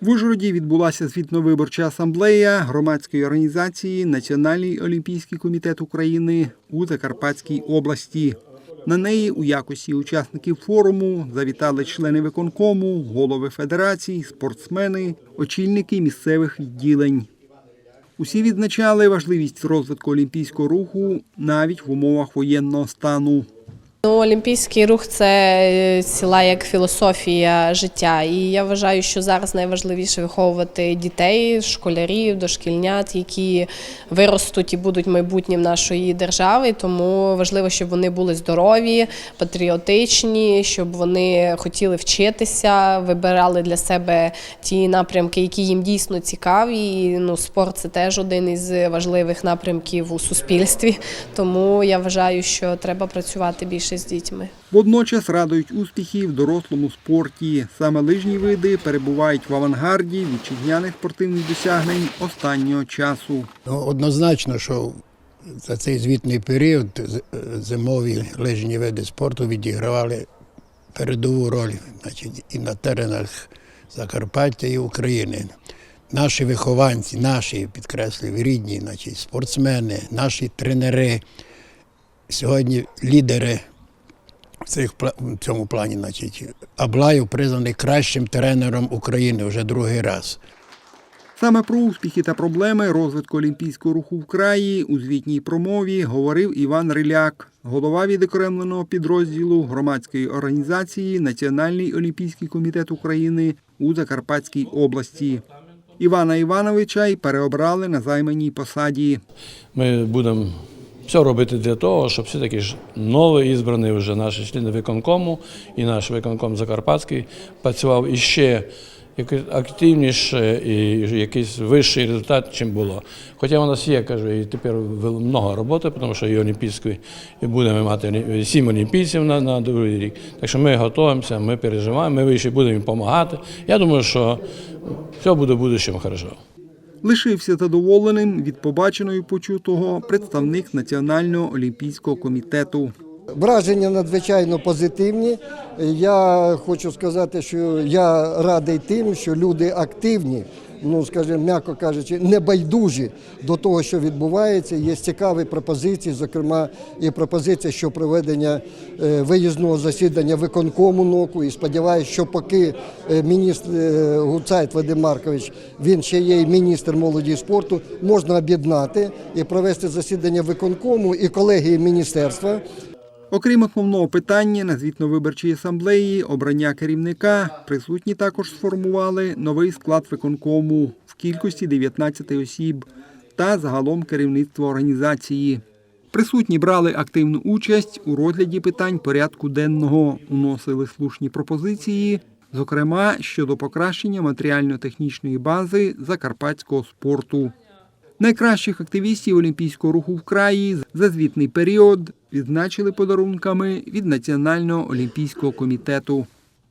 В Ужгороді відбулася звітно-виборча асамблея громадської організації Національний олімпійський комітет України у Закарпатській області. На неї у якості учасників форуму завітали члени виконкому, голови федерацій, спортсмени, очільники місцевих відділень. Усі відзначали важливість розвитку олімпійського руху навіть в умовах воєнного стану. Ну, олімпійський рух це е, ціла як філософія життя. І я вважаю, що зараз найважливіше виховувати дітей, школярів, дошкільнят, які виростуть і будуть майбутнім нашої держави. Тому важливо, щоб вони були здорові, патріотичні, щоб вони хотіли вчитися, вибирали для себе ті напрямки, які їм дійсно цікаві. І, ну, спорт це теж один із важливих напрямків у суспільстві. Тому я вважаю, що треба працювати більше з дітьми. Водночас радують успіхи в дорослому спорті. Саме лижні види перебувають в авангарді вітчизняних спортивних досягнень останнього часу. Ну, однозначно, що за цей звітний період зимові лижні види спорту відігравали передову роль значить, і на теренах Закарпаття і України. Наші вихованці, наші, підкреслюю, рідні, значить, спортсмени, наші тренери, сьогодні лідери в цих пла- в цьому плані. Значить, Аблаєв признаний кращим тренером України вже другий раз. Саме про успіхи та проблеми розвитку олімпійського руху в краї у звітній промові говорив Іван Риляк, голова відокремленого підрозділу громадської організації Національний олімпійський комітет України у Закарпатській області. Івана Івановича й переобрали на займаній посаді. Ми будемо все робити для того, щоб все-таки ж новий ізбраний вже наші члени виконкому і наш виконком Закарпатський працював іще активніше і якийсь вищий результат, чим було. Хоча у нас є, кажу, і тепер много роботи, тому що і олімпійської, і будемо мати сім олімпійців на, на другий рік. Так що ми готуємося, ми переживаємо, ми ще будемо їм допомагати. Я думаю, що все буде в будущому хорошо. Лишився задоволеним від побаченого і почутого представник Національного олімпійського комітету. Враження надзвичайно позитивні. Я хочу сказати, що я радий тим, що люди активні, ну скажімо, м'яко кажучи, небайдужі до того, що відбувається. Є цікаві пропозиції, зокрема, і пропозиція що проведення е, виїзного засідання виконкому НОКу. І сподіваюся, що поки е, міністр е, Гуцайт Вадим Маркович він ще є і міністр молоді і спорту, можна об'єднати і провести засідання виконкому і колегії міністерства. Окрім основного питання на звітно-виборчій асамблеї обрання керівника, присутні також сформували новий склад виконкому в кількості 19 осіб та загалом керівництво організації. Присутні брали активну участь у розгляді питань порядку денного, уносили слушні пропозиції, зокрема щодо покращення матеріально-технічної бази закарпатського спорту. Найкращих активістів олімпійського руху в краї за звітний період відзначили подарунками від Національного олімпійського комітету.